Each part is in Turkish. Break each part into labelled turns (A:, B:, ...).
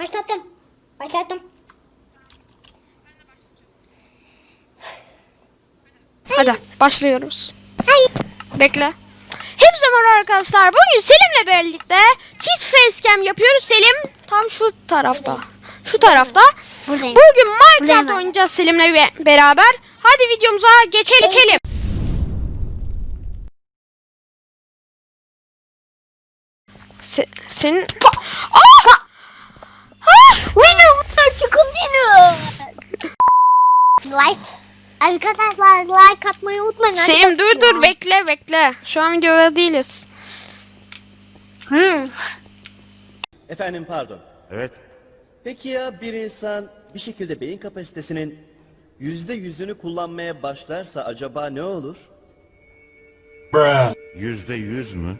A: Başlattım. Başlattım.
B: Hadi başlıyoruz.
A: Hayır.
B: Bekle. Hepsi merhaba arkadaşlar. Bugün Selim'le birlikte çift facecam yapıyoruz. Selim tam şu tarafta. Şu tarafta.
A: Buradayım.
B: Bugün Minecraft oynayacağız Selim'le be- beraber. Hadi videomuza geçelim. geçelim. Se- senin... Aa!
A: Dinner. Like. Arkadaşlar like atmayı unutmayın.
B: Selim dur dur bekle bekle. Şu an videoda değiliz.
A: Hı.
C: Efendim pardon.
D: Evet.
C: Peki ya bir insan bir şekilde beyin kapasitesinin yüzde yüzünü kullanmaya başlarsa acaba ne olur?
D: Yüzde yüz mü?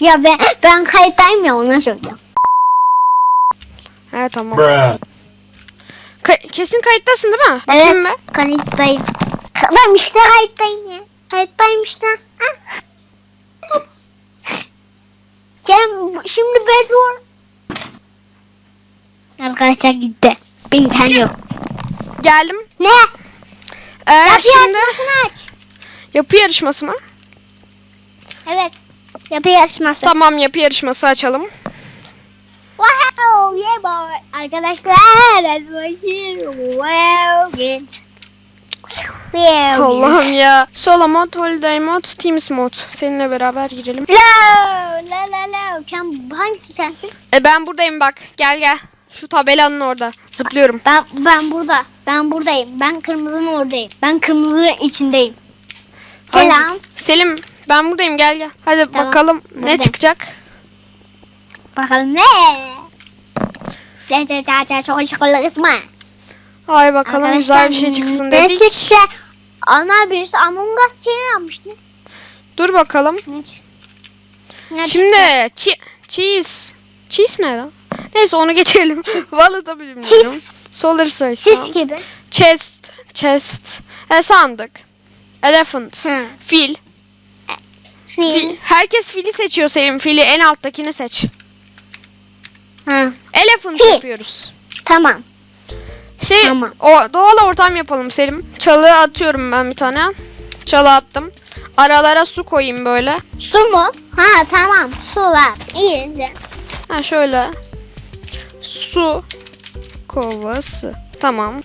A: Ya ben, ben kayıttayım ya ona söyleyeceğim.
B: He tamam. Kesin kayıttasın değil mi? Bakayım
A: Evet
B: ben.
A: kayıttayım. Ben işte kayıttayım ya. Kayıttayım işte. Ah. Sen şimdi bedroom. Arkadaşlar gitti. Bir tane yok.
B: Geldim.
A: Ne?
B: Ee,
A: Yapı
B: şimdi
A: yarışmasını aç.
B: yapı yarışması mı?
A: Evet. Yapı yarışması.
B: Tamam yapı yarışması açalım.
A: Wow, yeah boy. Arkadaşlar hadi bakayım. Wow, get. Wow,
B: Allah'ım ya. Solo mod, holiday mod, teams mod. Seninle beraber girelim.
A: La la la la. Sen hangisi sensin?
B: E ben buradayım bak. Gel gel. Şu tabelanın orada. Zıplıyorum.
A: Ben ben burada. Ben buradayım. Ben kırmızının oradayım. Ben kırmızının içindeyim. Selam.
B: Ay, Selim ben buradayım gel gel. Hadi
A: Tamam,
B: bakalım ne
A: buradayım.
B: çıkacak.
A: Bakalım ne? Şakalı kısmı.
B: Ay bakalım güzel bir şey çıksın
A: Ne
B: dedik.
A: çıkacak? Ana birisi Among Us şey yapmıştı.
B: Dur bakalım.
A: Ne ne
B: Şimdi çi- cheese. Cheese ne lan? Neyse onu geçelim. Vallahi da bilmiyorum.
A: Cheese.
B: Solar sayı.
A: Sis gibi.
B: Chest. Chest. E, sandık. Elephant.
A: Hı.
B: Fil.
A: Fil.
B: Fil. Herkes fili seçiyor Selim. Fili en alttakini seç.
A: Hı.
B: Elephant
A: Fil.
B: yapıyoruz.
A: Tamam.
B: Şey,
A: Tamam.
B: o doğal ortam yapalım Selim. Çalı atıyorum ben bir tane. Çalı attım. Aralara su koyayım böyle.
A: Su mu? Ha tamam. Sular. İyi. de.
B: Ha şöyle. Su kovası. Tamam.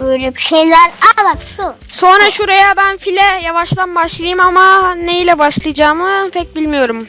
A: Böyle bir şeyler. Aa bak su.
B: Sonra şuraya ben file yavaştan başlayayım ama neyle başlayacağımı pek bilmiyorum.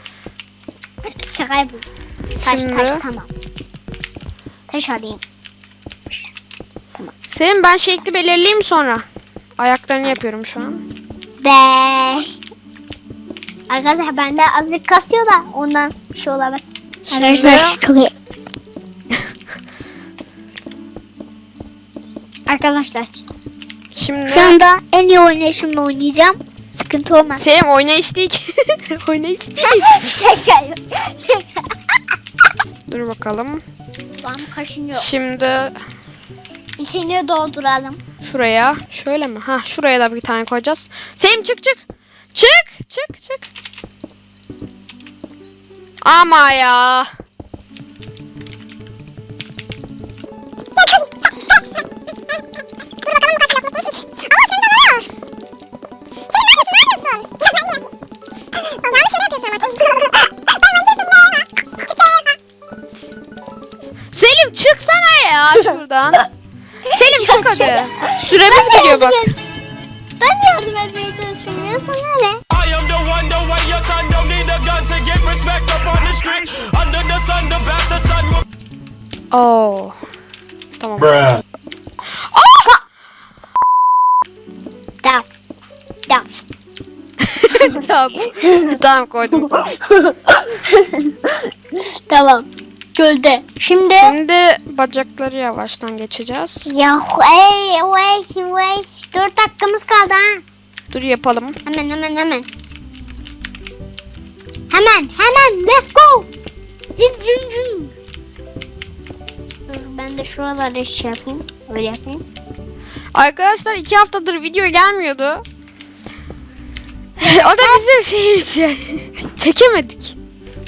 A: Şaka yapayım. Taş
B: Şimdi-
A: taş tamam. Taş alayım.
B: Selim ben şekli belirleyeyim sonra. Ayaklarını yapıyorum şu an.
A: Ve Arkadaşlar bende azıcık kasıyor da ondan bir şey olamaz. Arkadaşlar çok iyi. Arkadaşlar
B: Şimdi
A: şu anda en iyi oynayışımla oynayacağım. Sıkıntı olmaz.
B: Selim oynayış değil ki. oynayış değil.
A: Şaka yok. Şaka.
B: Dur bakalım.
A: Lan kaşınıyor.
B: Şimdi
A: İçini dolduralım.
B: şuraya şöyle mi? Ha şuraya da bir tane koyacağız. Selim çık çık. Çık çık çık. Ama ya. Selim çıksana ya şuradan. Selim çık hadi. Süremiz gidiyor bak.
A: Ben yardım etmeye çalışıyorum ya sana ne?
E: I am the one, the way your son don't need a gun to get respect up on the street. Under the sun, the best the sun will
B: Oo. Tamam.
A: Down.
B: tamam. tamam koydum.
A: tamam. Gölde. Şimdi
B: Şimdi bacakları yavaştan geçeceğiz.
A: ya hey wait wait. 4 dakikamız kaldı ha.
B: Dur yapalım.
A: Hemen hemen hemen. Hemen hemen let's go. Cin cin cin. Dur ben de şuraları şey yapayım. Öyle yapayım.
B: Arkadaşlar iki haftadır video gelmiyordu. o da bizim şeyimiz yani. Çekemedik.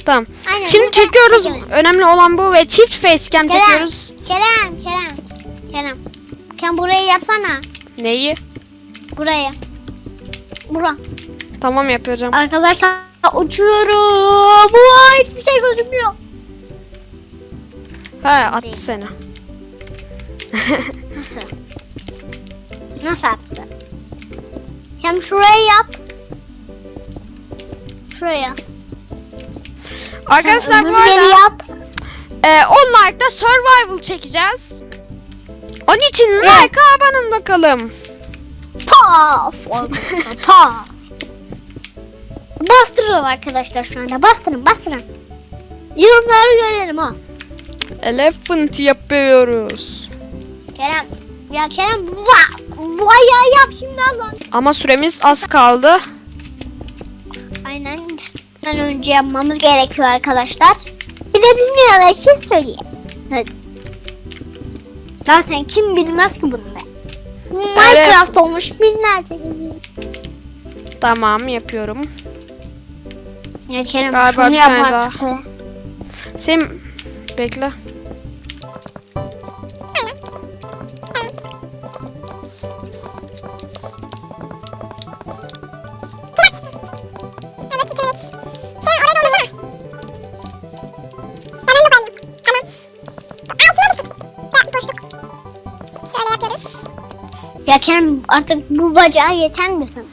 B: Tamam.
A: Aynen,
B: Şimdi çekiyoruz.
A: çekemedik.
B: Önemli olan bu ve çift facecam
A: Kerem.
B: çekiyoruz.
A: Kerem Kerem. Kerem. Sen burayı yapsana.
B: Neyi?
A: Burayı. Bura.
B: Tamam yapacağım.
A: Arkadaşlar uçuyorum. Vay hiçbir şey gözükmüyor.
B: He attı seni.
A: Nasıl? Nasıl attı? Hem şurayı yap. Şuraya.
B: Arkadaşlar bu arada
A: yap.
B: e, online'da survival çekeceğiz. Onun için like'a abanın bakalım.
A: Paf. Paf. Bastırın arkadaşlar şu anda. Bastırın bastırın. Yorumları görelim ha.
B: Elephant yapıyoruz.
A: Kerem. Ya Kerem bu, bu ayağı yap şimdi Allah.
B: Ama süremiz az kaldı.
A: Aynen. Bundan önce yapmamız gerekiyor arkadaşlar. Bir de bilmeyenler için söyleyeyim. Evet. Zaten kim bilmez ki bunu be. Minecraft olmuş binlerce.
B: Tamam yapıyorum.
A: Ya Kerem
B: Galiba
A: şunu
B: bir
A: yap
B: tane
A: artık be.
B: Sen bekle.
A: Ya Kerem artık bu bacağı yeter mi sana?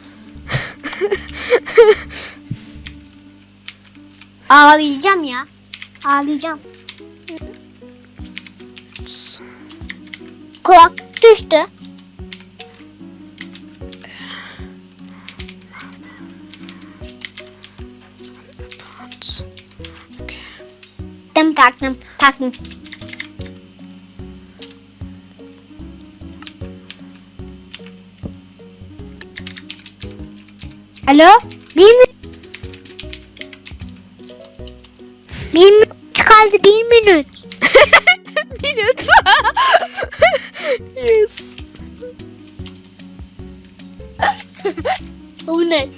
A: Ağlayacağım ya. Ağlayacağım. Kulak düştü. Taktım taktım taktım. Alo? Minut. Bir minut kaldı bir minut.
B: Minut. yes.
A: O ne?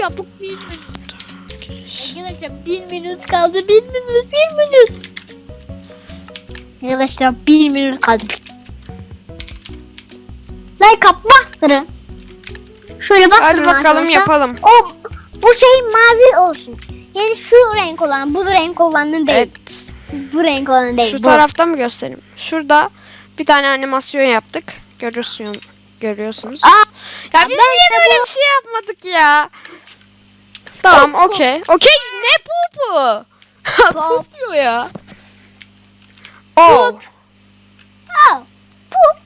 A: Çabuk bir minut. Arkadaşlar bir minut kaldı bir minut bir minut. Arkadaşlar bir minut kaldı. Like up bastırın. Şöyle bastırın
B: Hadi bakalım
A: arkadaşlar.
B: yapalım.
A: O bu şey mavi olsun. Yani şu renk olan, bu renk olanın değil.
B: Evet.
A: Bu renk olan değil.
B: Şu
A: bu.
B: tarafta mı göstereyim? Şurada bir tane animasyon yaptık. Görüyorsun, görüyorsunuz.
A: Aa,
B: ya biz niye böyle
A: bu-
B: bir şey yapmadık ya? Tamam, okey. Okey, ne popu? Pop diyor ya. Oh.
A: Oh, bu.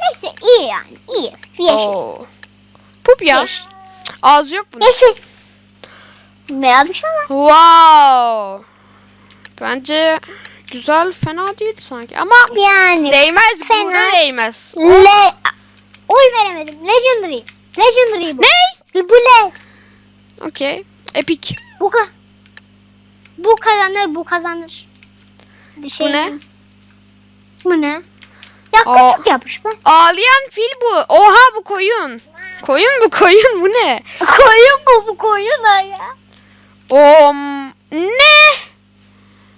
A: Neyse iyi yani. iyi. Yeşil.
B: Oh. Pup ya.
A: Yeşil.
B: Ağzı yok bunun.
A: Yeşil. Beyaz bir şey var.
B: Wow. Bence güzel, fena değil sanki. Ama
A: Yani.
B: değmez,
A: Fena.
B: burada değmez.
A: Le Oy veremedim. Legendary. Legendary bu.
B: Ne?
A: Bu le.
B: Okey. Epic.
A: Bu ka Bu kazanır, bu kazanır. Şey,
B: Bu ne?
A: Bu ne? Ya
B: Aa.
A: küçük yapmış be.
B: Ağlayan fil bu. Oha bu koyun. Koyun bu koyun bu ne?
A: Koyun bu, bu koyun ha ya.
B: Om ne?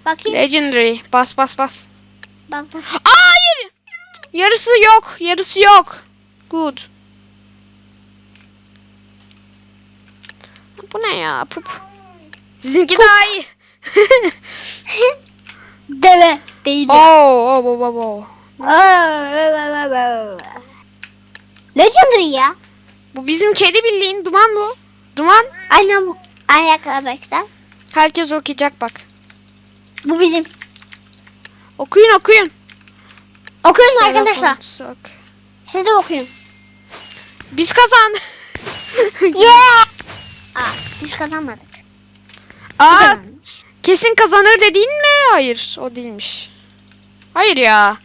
A: Bakayım.
B: Legendary. Bas bas bas.
A: Bas bas.
B: Hayır. Yarısı yok. Yarısı yok. Good. Bu ne ya? Pup. Bizimki daha iyi.
A: Deve. Değil.
B: Oo, oo, oo, oo, oo.
A: Legendary ya.
B: Bu bizim kedi bildiğin duman bu. Duman.
A: Aynen aynen arkadaşlar.
B: Herkes okuyacak bak.
A: Bu bizim.
B: Okuyun okuyun.
A: Okuyun
B: Serap
A: arkadaşlar.
B: Ortak.
A: Siz de okuyun.
B: Biz kazandık.
A: Yeah. Kazanmadık.
B: Aa, kesin kazanır dediğin mi? Hayır, o değilmiş. Hayır ya.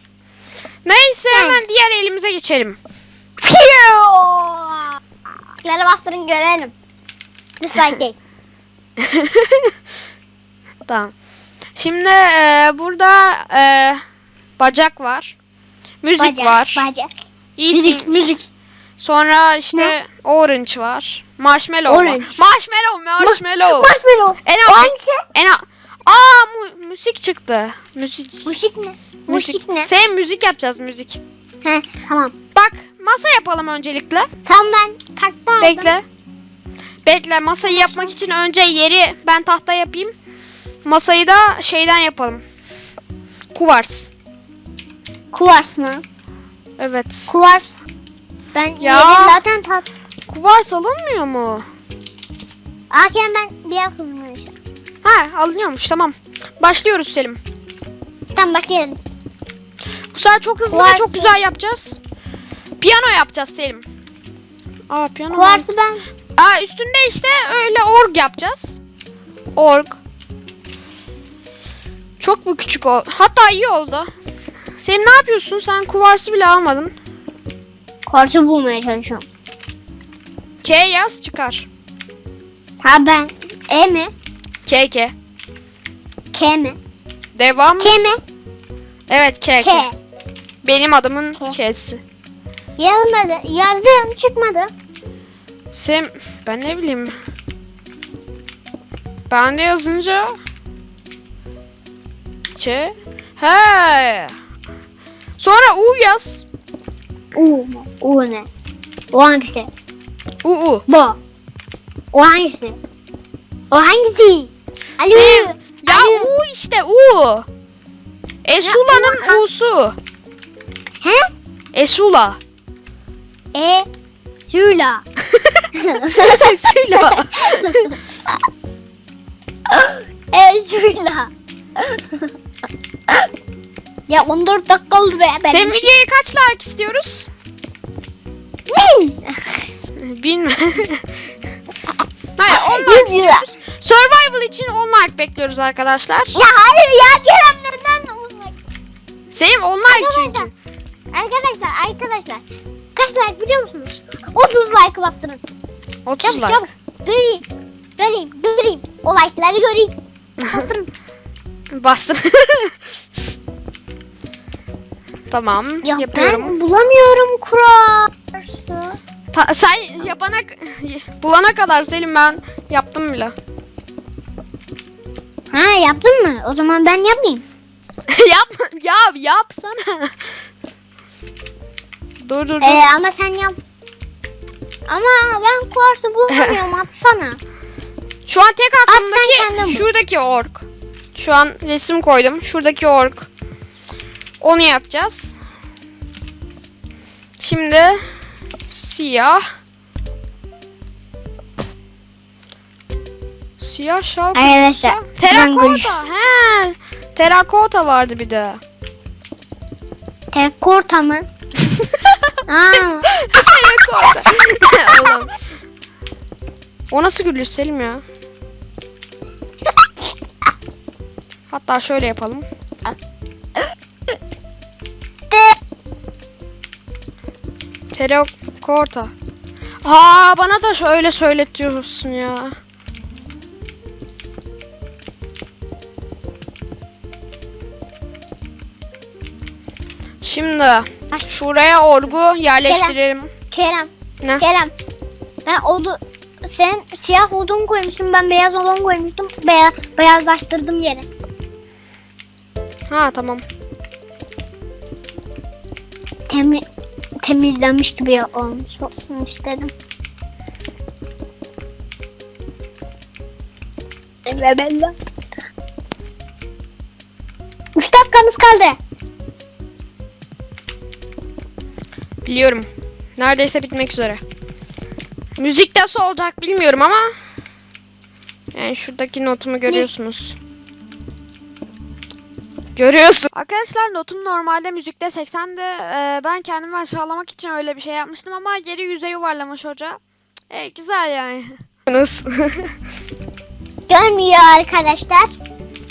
B: Neyse hemen diğer elimize geçelim.
A: Tıkları bastırın görelim. Dislike değil.
B: Tamam. Şimdi e, burada e, bacak var. Müzik
A: Bacak,
B: var.
A: Bacak.
B: Eating.
A: Müzik, müzik.
B: Sonra işte
A: Ne?
B: orange var. Marshmallow var.
A: Orange.
B: Marshmallow, marshmallow.
A: Marshmallow.
B: En
A: O
B: az-
A: hangisi?
B: En Aa mu- müzik çıktı. Müzik.
A: Müzik ne? Müzik ne?
B: Sen müzik yapacağız müzik.
A: He, tamam.
B: Bak masa yapalım öncelikle.
A: Tamam ben aldım.
B: Bekle. Bekle masayı yapmak için önce yeri ben tahta yapayım. Masayı da şeyden yapalım. Kuvars.
A: Kuvars mı?
B: Evet.
A: Kuvars. Ben
B: Ya.
A: yeri zaten tak.
B: Kuvars alınmıyor mu?
A: Aken ben bir yer kullanmışım.
B: Ha alınıyormuş tamam. Başlıyoruz Selim.
A: Tamam başlayalım.
B: Bu sefer çok hızlı ve
A: Kuvarsı-
B: çok güzel yapacağız. Piyano yapacağız Selim. Aa piyano. var.
A: Kuvarsı ben
B: Aa üstünde işte öyle org yapacağız. Org. Çok mu küçük o? Hatta iyi oldu. Selim ne yapıyorsun? Sen kuvarsı bile almadın.
A: Kuvarsı bulmaya çalışıyorum.
B: K yaz çıkar.
A: Ha ben E mi?
B: K K.
A: K mi?
B: Devam.
A: K mi?
B: Evet K K.
A: K.
B: Benim adımın
A: K.
B: K'si.
A: Yazmadı. Yazdım çıkmadı.
B: Sem ben ne bileyim. Ben de yazınca Ç He. Sonra U yaz.
A: U mu? U ne? O hangisi?
B: U U.
A: Bu. O hangisi? O hangisi? Alo.
B: Sem ya
A: Alo.
B: U işte U. Esula'nın U'su.
A: He?
B: Esula.
A: E. Sula.
B: Esula.
A: e. Sula. ya 14 dakika oldu be. Benim
B: Sen videoya kaç like istiyoruz?
A: Bin.
B: Bilmem. Hayır 10 like
A: 100 lira.
B: Survival için 10 like bekliyoruz arkadaşlar.
A: Ya hayır ya Kerem neden olmak?
B: Selim 10 like
A: Arkadaşlar.
B: çünkü.
A: Arkadaşlar arkadaşlar. Kaç like biliyor musunuz? 30 like bastırın.
B: 30
A: Çabuk
B: like.
A: çabuk. Göreyim. Göreyim. Göreyim. O like'ları göreyim. Bastırın.
B: Bastım. tamam
A: ya
B: yapıyorum.
A: ben bulamıyorum kurası.
B: Ta- sen yapana bulana kadar Selim ben yaptım bile.
A: Ha yaptın mı? O zaman ben yapmayayım.
B: yap yap yapsana. dur dur dur.
A: Ee, ama sen yap. Ama ben kuarsı bulamıyorum atsana.
B: Şu an tek aklımdaki şuradaki ork. Şu an resim koydum. Şuradaki ork. Onu yapacağız. Şimdi siyah. Siyah şal.
A: Arkadaşlar.
B: Terakota. He. Terakota vardı bir de.
A: Terkorta mı? Aa,
B: Terakota. Oğlum. O nasıl gülüyor Selim ya? Hatta şöyle yapalım. Terakota. Aa bana da şöyle söyletiyorsun ya. Şimdi şuraya orgu yerleştirelim.
A: Kerem.
B: Ne?
A: Kerem. Ben odu sen siyah odun koymuşsun ben beyaz odun koymuştum. Beyaz, beyazlaştırdım yeri.
B: Ha tamam.
A: Temi, temizlenmiş gibi olmuş olsun istedim. Ve ben de. Üç dakikamız kaldı.
B: Biliyorum. Neredeyse bitmek üzere. Müzik nasıl olacak bilmiyorum ama yani şuradaki notumu görüyorsunuz. Görüyorsun. Arkadaşlar notum normalde müzikte 80'de e, ben kendimi aşağılamak için öyle bir şey yapmıştım ama geri yüze yuvarlamış hoca. E, güzel yani.
A: Görmüyor arkadaşlar.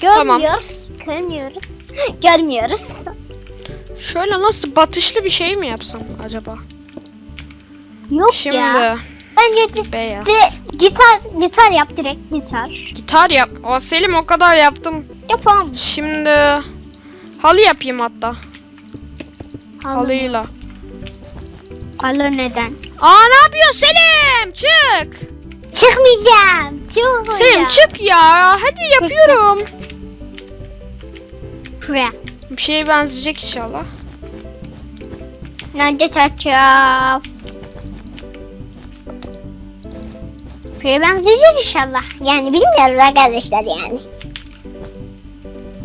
B: Tamam.
A: Görmüyoruz. Görmüyoruz. Görmüyoruz.
B: Şöyle nasıl batışlı bir şey mi yapsam acaba?
A: Yok
B: Şimdi
A: ya. Bence
B: beyaz.
A: de gitar gitar yap direkt gitar.
B: Gitar yap. O Selim o kadar yaptım.
A: Yapalım.
B: Şimdi halı yapayım hatta. Halıyla.
A: Halı neden?
B: Aa ne yapıyorsun Selim? Çık.
A: Çıkmayacağım. Çıkmayacağım.
B: Selim çık ya. Hadi yapıyorum.
A: Şuraya.
B: Bir şeye benzeyecek inşallah.
A: Nerede çarçaf? Şuraya benzeyecek inşallah. Yani bilmiyorum arkadaşlar yani.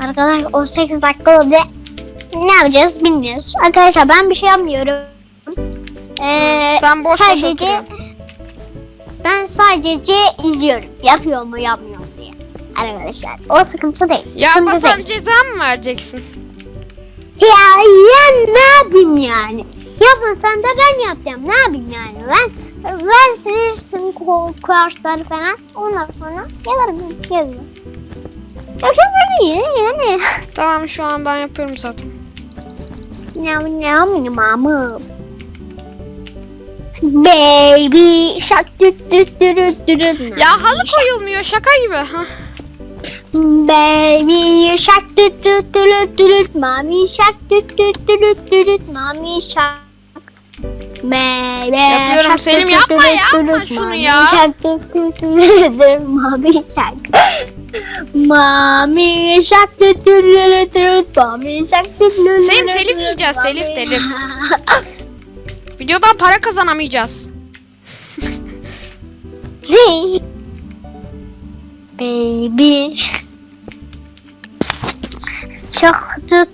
A: Arkadaşlar 18 dakika oldu. Ne yapacağız bilmiyoruz. Arkadaşlar ben bir şey yapmıyorum. Ee,
B: Sen boş
A: sadece ben sadece izliyorum. Yapıyor mu yapmıyor mu diye. Arkadaşlar o sıkıntı değil.
B: Yapmasam ceza mı vereceksin?
A: Ya, ya ne yapayım yani? Yapmasan da ben yapacağım. Ne yapayım yani? Ben versin kursları falan. Ondan sonra yalarım. Yazıyorum. Yani.
B: Tamam şu an ben yapıyorum zaten.
A: Ne ne ne mamı. Baby shark düt düt düt düt.
B: Ya halı koyulmuyor şaka gibi. Hah.
A: Baby shark düt düt düt düt Mami shark düt düt düt düt Mami shark Baby
B: Yapıyorum Selim, yapma, yapma şunu
A: Mami
B: ya.
A: shark düt düt düt Mami shark Mami düt düt Mami düt
B: Selim,
A: düt
B: telif yiyeceğiz, telif, telif. Videodan para kazanamayacağız.
A: Baby. Çok tut.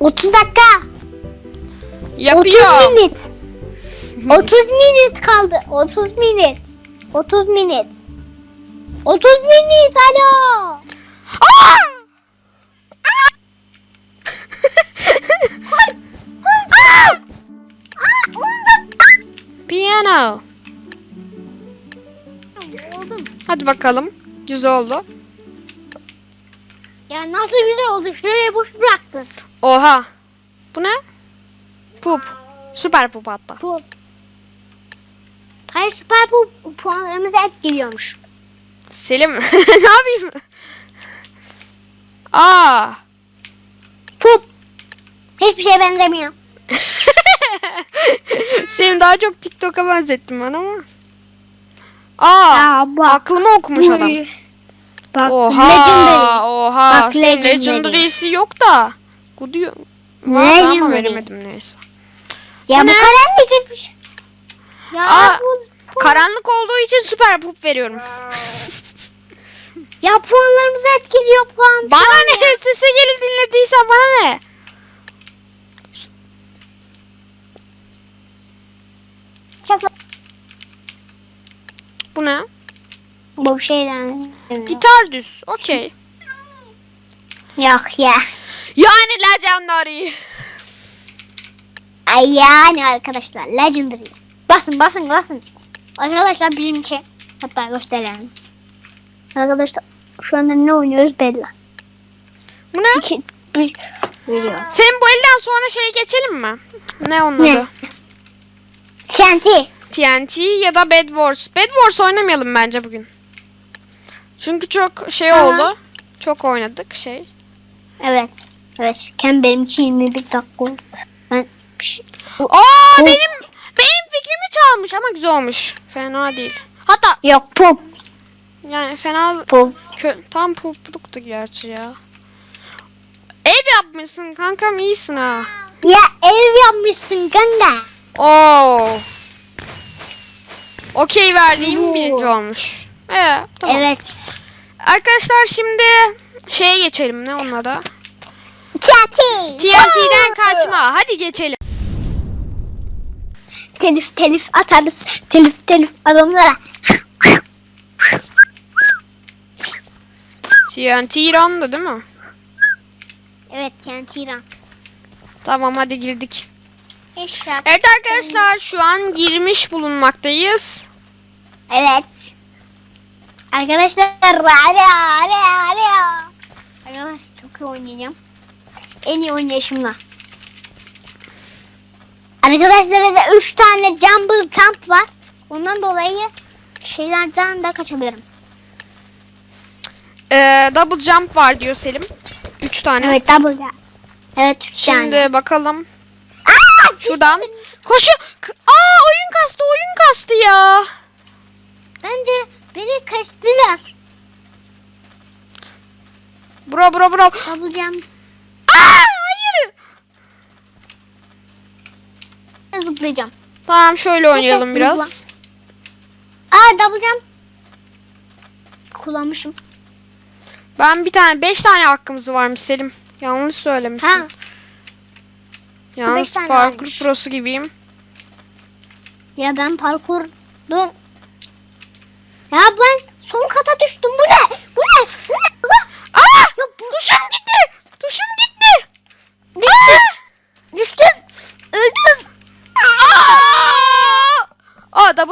A: 30 dakika. 30
B: Yapıyor.
A: minut. 30 minut kaldı. 30 minut. 30 minut. 30 minut alo.
B: Aa! Piyano.
A: Oldum.
B: Hadi bakalım. Güzel oldu.
A: Ya nasıl güzel oldu. Şuraya boş bıraktın.
B: Oha. Bu ne? Pup. Süper pup hatta.
A: Bu. Hayır süper bu puanlarımıza etkiliyormuş.
B: Selim ne yapayım? Aa.
A: Pup. Hiçbir şeye benzemiyor.
B: Selim daha çok TikTok'a benzettim ben ama. Aa.
A: Aa, bak.
B: Aklımı okumuş
A: Bu-
B: adam.
A: Bak
B: Oha.
A: legendary.
B: Oha.
A: Bak, legendary.
B: legendary'si yok da. Gudu Vardı ama veremedim neyse.
A: Ya bu
B: ne?
A: karanlık gitmiş. Ya
B: Aa,
A: bu, bu-
B: Karanlık olduğu için süper pup veriyorum.
A: ya puanlarımızı etkiliyor puan.
B: Bana ne? Sese gelip dinlediysen bana ne? Bu ne?
A: Bu şeyden.
B: Gitar düz. Okey.
A: Yok ya.
B: Yani legendary.
A: Ay yani arkadaşlar legendary. Basın basın basın. Arkadaşlar bizim için. Hatta gösterelim. Arkadaşlar şu anda ne oynuyoruz belli.
B: Bu ne?
A: İki, bir video.
B: Senin bu elden sonra şeye geçelim mi? Ne onun
A: Ne?
B: adı?
A: TNT.
B: TNT ya da Bed Wars. Bed Wars oynamayalım bence bugün. Çünkü çok şey
A: Tamam.
B: oldu. Çok oynadık şey.
A: Evet. Evet. Ken benimki 21 dakika oldu. Ben şey...
B: Aa benim benim fikrimi çalmış ama güzel olmuş. Fena değil. Hatta
A: Yok pup
B: yani fena
A: pup.
B: kö tam pupluktu gerçi ya. Ev yapmışsın kankam iyisin ha.
A: Ya ev yapmışsın kanka.
B: Oo. Okey verdiğim birinci olmuş. Ee, tamam.
A: Evet.
B: Arkadaşlar şimdi şeye geçelim ne onun adı?
A: TNT.
B: TNT'den kaçma. Hadi geçelim.
A: Telif telif atarız. Telif telif adamlara.
B: TNT İran'da değil mi?
A: Evet yani tiran.
B: Tamam hadi girdik.
A: Eşraf.
B: Evet arkadaşlar şu an girmiş bulunmaktayız.
A: Evet. Arkadaşlar ara ara ara. Arkadaşlar çok iyi oynayacağım. En iyi oynayışımla. Arkadaşlar da 3 tane Jumble Camp var. Ondan dolayı şeylerden de kaçabilirim.
B: Ee, double jump var diyor Selim. 3 tane.
A: Evet double jump. Evet 3
B: Şimdi
A: tane.
B: bakalım.
A: Aa,
B: Şuradan. Koşu. Aa oyun kastı oyun kastı ya.
A: Ben de beni kaçtılar.
B: Bro bro bro.
A: Double jump.
B: Aa hayır.
A: Zıplayacağım.
B: Tamam şöyle oynayalım
A: zıpla.
B: biraz.
A: Aa double jump. Kullanmışım.
B: Ben bir tane 5 tane hakkımız varmış Selim. Yanlış söylemişsin.
A: Ha.
B: Yalnız
A: beş
B: parkur
A: varmış.
B: prosu gibiyim.
A: Ya ben parkur dur. Ya ben son kata düştüm. Bu ne? Bu ne? Bu ne?
B: Aa!
A: Ya bu
B: Tuşum gitti. Tuşum gitti.
A: düştüm. Düştüm. Öldüm.
B: Aa!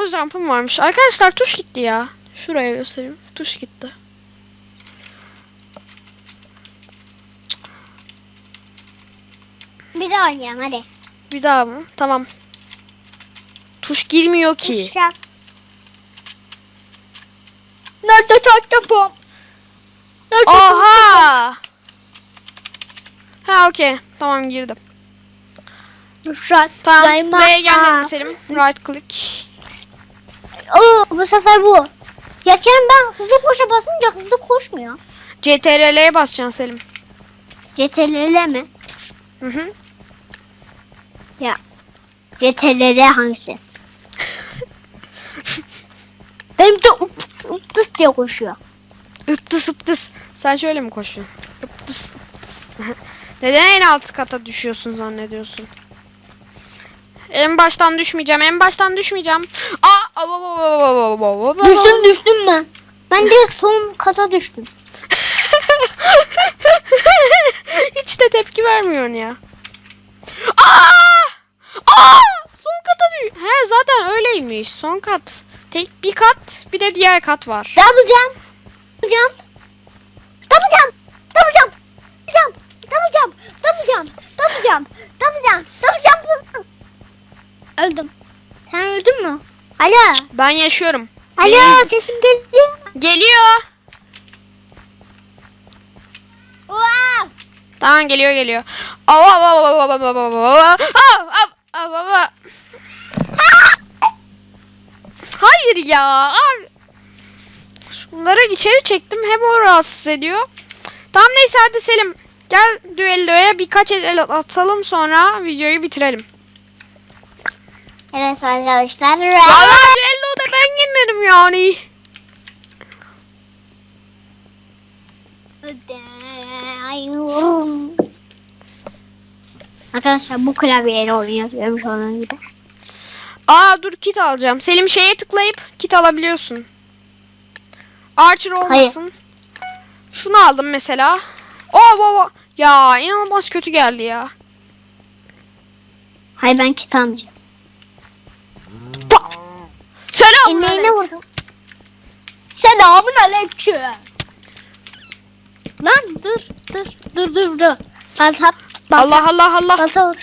B: Double jump'ım varmış. Arkadaşlar tuş gitti ya. Şuraya göstereyim. Tuş gitti.
A: Bir daha oynayalım hadi.
B: Bir daha mı? Tamam. Tuş girmiyor ki.
A: Uşak. Nerede? Nerede
B: Oha! Ha okey. Tamam girdim.
A: Uşak.
B: Tamam. Play'e gel dedim Selim. Right click.
A: Oo, bu sefer bu. Ya Kerem ben hızlı koşa basınca hızlı koşmuyor.
B: CTRL'ye basacaksın Selim.
A: CTRL mi?
B: Hı hı.
A: Ya. CTRL hangisi? Benim de ups ups diye koşuyor.
B: Iptıs ıptıs. Sen şöyle mi koşuyorsun? Iptıs ıptıs. Neden en alt kata düşüyorsun zannediyorsun? En baştan düşmeyeceğim. En baştan düşmeyeceğim. Aa!
A: Düştüm düştüm ben. Ben direkt son kata düştüm.
B: Hiç de tepki vermiyorsun ya. Aa! Aa! Son kata düş. He zaten öyleymiş. Son kat. Tek bir kat, bir de diğer kat var.
A: Double jump. Double jump. Double jump. Double jump. Jump. Double jump. Double jump. Double jump. Double jump. Double jump. Öldüm. Sen öldün mü? Alo.
B: Ben yaşıyorum.
A: Alo sesim geliyor.
B: Geliyor.
A: Wow.
B: Tamam geliyor geliyor. Av av av av av av av av av av av av. Hayır ya. Abi. Şunları içeri çektim. Hem o rahatsız ediyor. Tamam neyse hadi Selim. Gel düelloya birkaç el atalım sonra videoyu bitirelim.
A: Evet arkadaşlar.
B: Vallahi düelloda ben yenerim yani.
A: Arkadaşlar bu klavyeyle oynuyoruz görmüş olduğunuz gibi.
B: Aa dur kit alacağım. Selim şeye tıklayıp kit alabiliyorsun. Archer olmasın. Şunu aldım mesela. Oo baba. Ya inanılmaz kötü geldi ya.
A: Hayır ben kit almayacağım.
B: Selam.
A: İnneğine vurdum. Selamun aleyküm. Lan dur dur dur dur dur. Balta balta
B: Allah Allah Allah.
A: balta vur.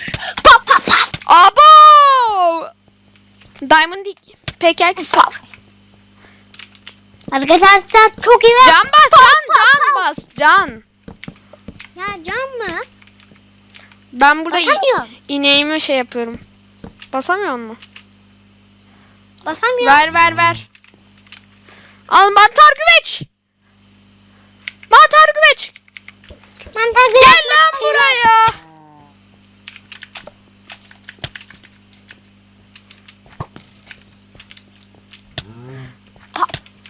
A: Pap pap pap.
B: Abo. Diamond pickaxe.
A: Arkadaşlar çok iyi.
B: Can bas can can bas can.
A: Ya can mı?
B: Ben burada ineğimi şey yapıyorum. Basamıyor mu?
A: Basamıyorum.
B: Ver ver ver. Al mantar güveç. Mantar güveç.
A: Ben takip
B: Gel lan buraya.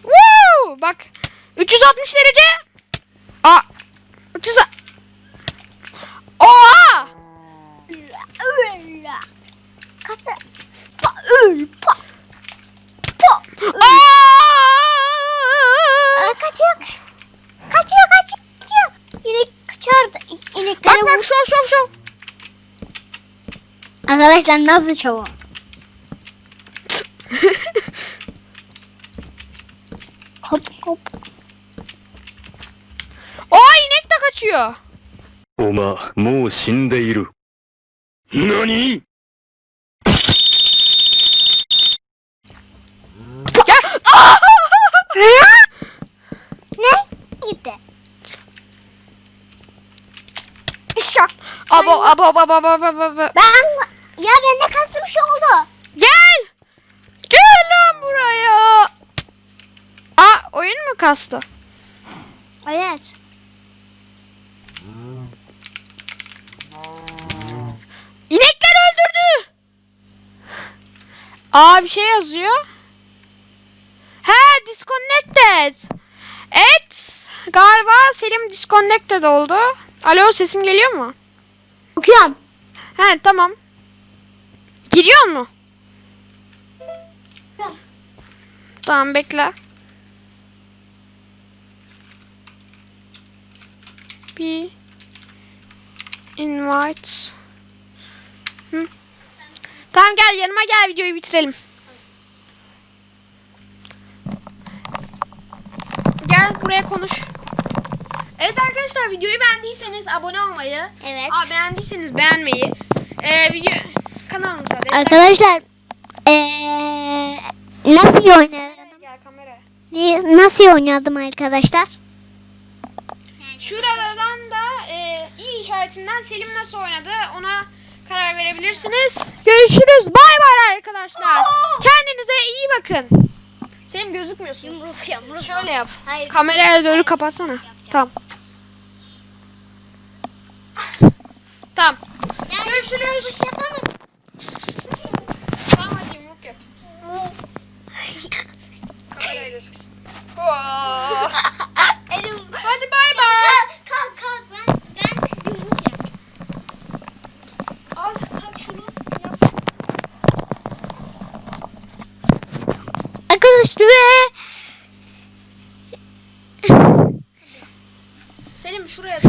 B: Woo! Bak. 360 derece. Aa. 300. Oha!
A: Kaçtı. Aa, kaçıyor. Kaçıyor kaçıyor kaçıyor. İnek kaçıyor. İneklere
B: Bak bak şov şov şov.
A: Arkadaşlar nasıl çabuk? hop hop.
B: O inek de kaçıyor.
D: Oma, mou şindeiru. Nani? Gel.
A: Ne? Gitti. İşte.
B: Abo abo abo abo abo abo.
A: Ben ya bende kastım şu oldu.
B: Gel. Gel lan buraya. Aa oyun mu kastı?
A: Evet.
B: İnekler öldürdü. Aa bir şey yazıyor. He disconnected. Evet. Galiba Selim disconnected oldu. Alo sesim geliyor mu?
A: Okuyorum.
B: He tamam. Giriyor mu? Tamam bekle. Bir invite. Hı. Tamam gel yanıma gel videoyu bitirelim. Gel buraya konuş. Evet arkadaşlar videoyu beğendiyseniz abone olmayı,
A: Evet.
B: Aa, beğendiyseniz beğenmeyi, e, video kanalımıza destek
A: Arkadaşlar eee nasıl oynadım?
B: Gel kamera.
A: Nasıl oynadım arkadaşlar?
B: Şuradan da e, iyi işaretinden Selim nasıl oynadı ona karar verebilirsiniz. Görüşürüz. Bay bay arkadaşlar. Kendinize iyi bakın. Selim gözükmüyorsun.
A: Yumruk yumruk.
B: Şöyle yap.
A: Hayır.
B: Kameraya doğru kapatsana. Tamam. Tamam. Görüşürüz.
A: Yapamadım.
B: Tamam hadi yumruk yap. Kamerayla. Oo.
A: Elim.
B: Hadi bay bay.
A: Kalk kalk ben ben yumruk yapayım.
B: Al hadi şunu yap.
A: Arkadaşlar ve
B: Selim şuraya.